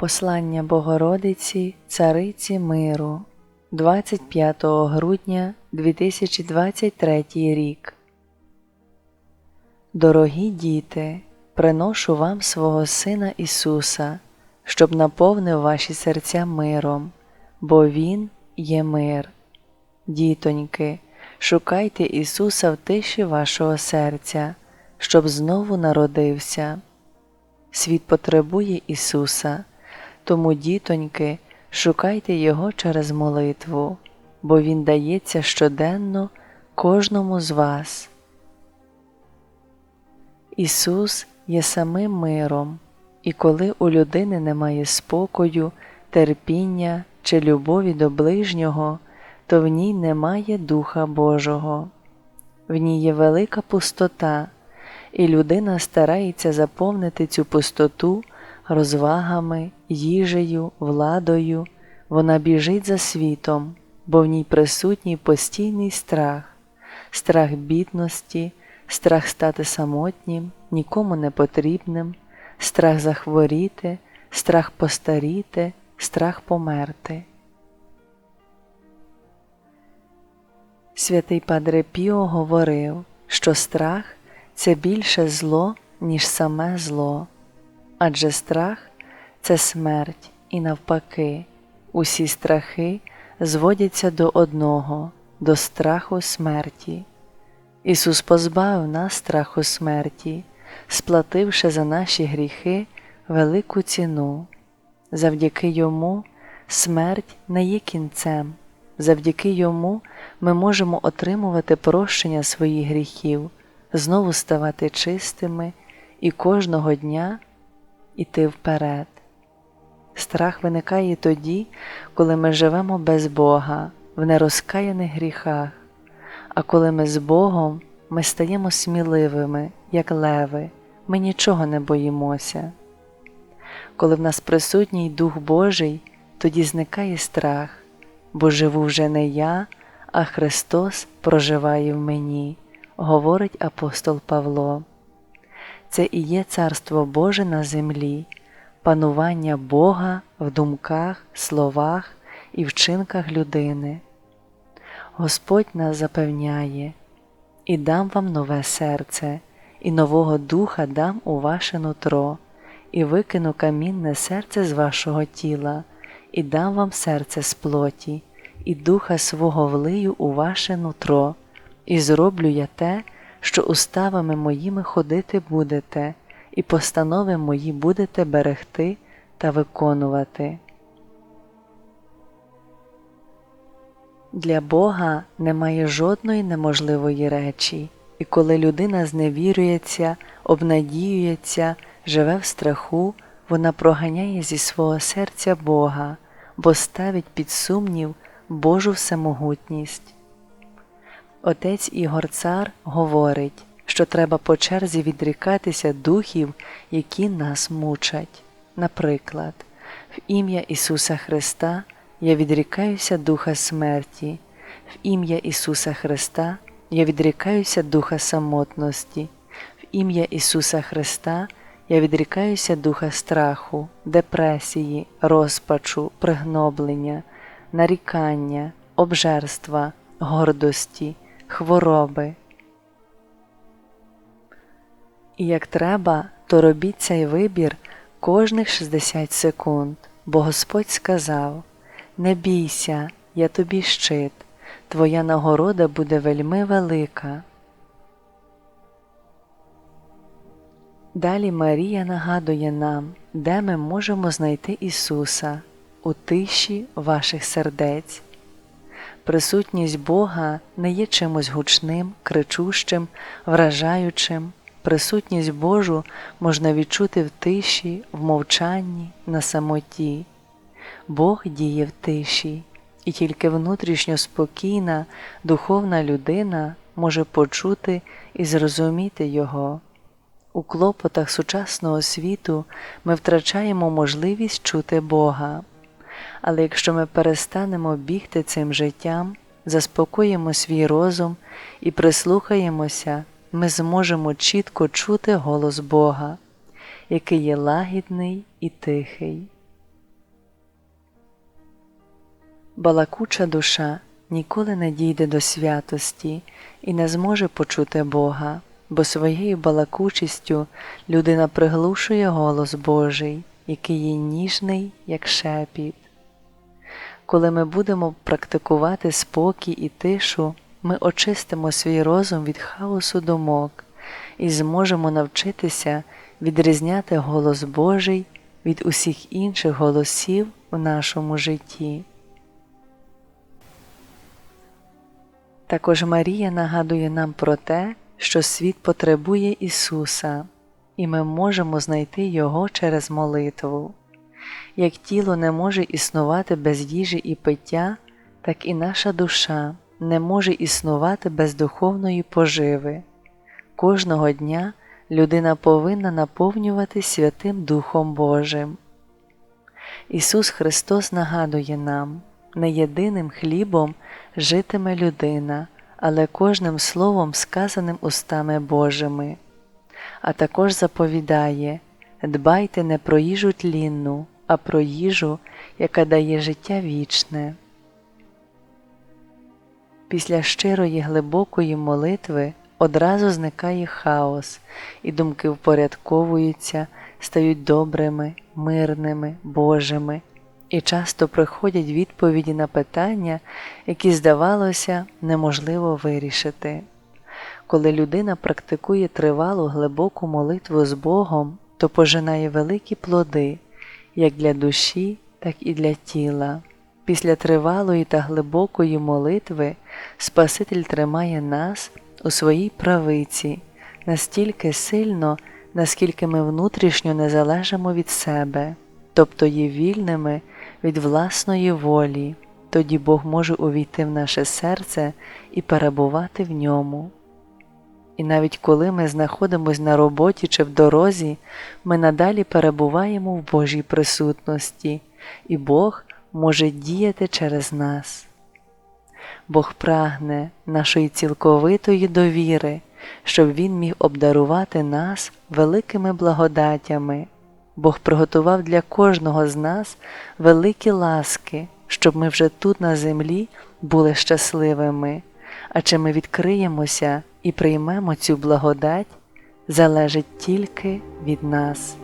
Послання Богородиці Цариці Миру 25 грудня 2023 рік. Дорогі діти, приношу вам свого Сина Ісуса, щоб наповнив ваші серця миром, бо Він є мир. Дітоньки, шукайте Ісуса в тиші вашого серця, щоб знову народився. Світ потребує Ісуса, тому, дітоньки, шукайте Його через молитву, бо Він дається щоденно кожному з вас. Ісус є самим миром, і коли у людини немає спокою, терпіння чи любові до ближнього, то в ній немає Духа Божого. В ній є велика пустота, і людина старається заповнити цю пустоту розвагами, їжею, владою, вона біжить за світом, бо в ній присутній постійний страх, страх бідності, страх стати самотнім, нікому не потрібним, страх захворіти, страх постаріти, страх померти. Святий Падре Піо говорив, що страх це більше зло, ніж саме зло, адже страх це смерть і навпаки, усі страхи зводяться до одного, до страху смерті. Ісус позбавив нас страху смерті, сплативши за наші гріхи велику ціну. Завдяки Йому смерть не є кінцем, завдяки Йому ми можемо отримувати прощення своїх гріхів, знову ставати чистими і кожного дня іти вперед. Страх виникає тоді, коли ми живемо без Бога, в нерозкаяних гріхах, а коли ми з Богом, ми стаємо сміливими, як леви, ми нічого не боїмося. Коли в нас присутній Дух Божий, тоді зникає страх, бо живу вже не я, а Христос проживає в мені, говорить апостол Павло. Це і є Царство Боже на землі, панування Бога в думках, словах і вчинках людини. Господь нас запевняє, і дам вам нове серце, і нового духа дам у ваше нутро, і викину камінне серце з вашого тіла, і дам вам серце з плоті, і духа свого влию у ваше нутро, і зроблю я те, що уставами моїми ходити будете, і постанови мої будете берегти та виконувати. Для Бога немає жодної неможливої речі, і коли людина зневірюється, обнадіюється, живе в страху, вона проганяє зі свого серця Бога, бо ставить під сумнів Божу всемогутність. Отець Ігор Цар говорить, що треба по черзі відрікатися духів, які нас мучать. Наприклад, в ім'я Ісуса Христа я відрікаюся духа смерті, в ім'я Ісуса Христа я відрікаюся духа самотності, в ім'я Ісуса Христа я відрікаюся духа страху, депресії, розпачу, пригноблення, нарікання, обжерства, гордості, хвороби. І як треба, то робіть цей вибір кожних 60 секунд, бо Господь сказав Не бійся, я тобі щит, твоя нагорода буде вельми велика. Далі Марія нагадує нам, де ми можемо знайти Ісуса у тиші ваших сердець. Присутність Бога не є чимось гучним, кричущим, вражаючим. Присутність Божу можна відчути в тиші, в мовчанні, на самоті. Бог діє в тиші, і тільки внутрішньо спокійна, духовна людина може почути і зрозуміти Його. У клопотах сучасного світу ми втрачаємо можливість чути Бога. Але якщо ми перестанемо бігти цим життям, заспокоїмо свій розум і прислухаємося, ми зможемо чітко чути голос Бога, який є лагідний і тихий. Балакуча душа ніколи не дійде до святості і не зможе почути Бога, бо своєю балакучістю людина приглушує голос Божий, який є ніжний, як шепіт. Коли ми будемо практикувати спокій і тишу, ми очистимо свій розум від хаосу думок і зможемо навчитися відрізняти голос Божий від усіх інших голосів у нашому житті. Також Марія нагадує нам про те, що світ потребує Ісуса, і ми можемо знайти Його через молитву. Як тіло не може існувати без їжі і пиття, так і наша душа не може існувати без духовної поживи. Кожного дня людина повинна наповнювати Святим Духом Божим. Ісус Христос нагадує нам, не єдиним хлібом житиме людина, але кожним словом, сказаним устами Божими, а також заповідає дбайте не про їжу тлінну, а про їжу, яка дає життя вічне. Після щирої глибокої молитви одразу зникає хаос, і думки впорядковуються, стають добрими, мирними, Божими, і часто приходять відповіді на питання, які, здавалося, неможливо вирішити. Коли людина практикує тривалу глибоку молитву з Богом, то пожинає великі плоди як для душі, так і для тіла. Після тривалої та глибокої молитви Спаситель тримає нас у своїй правиці настільки сильно, наскільки ми внутрішньо не залежимо від себе, тобто є вільними від власної волі, тоді Бог може увійти в наше серце і перебувати в ньому. І навіть коли ми знаходимося на роботі чи в дорозі, ми надалі перебуваємо в Божій присутності, і Бог може діяти через нас. Бог прагне нашої цілковитої довіри, щоб Він міг обдарувати нас великими благодатями. Бог приготував для кожного з нас великі ласки, щоб ми вже тут на землі були щасливими, а чи ми відкриємося і приймемо цю благодать, залежить тільки від нас.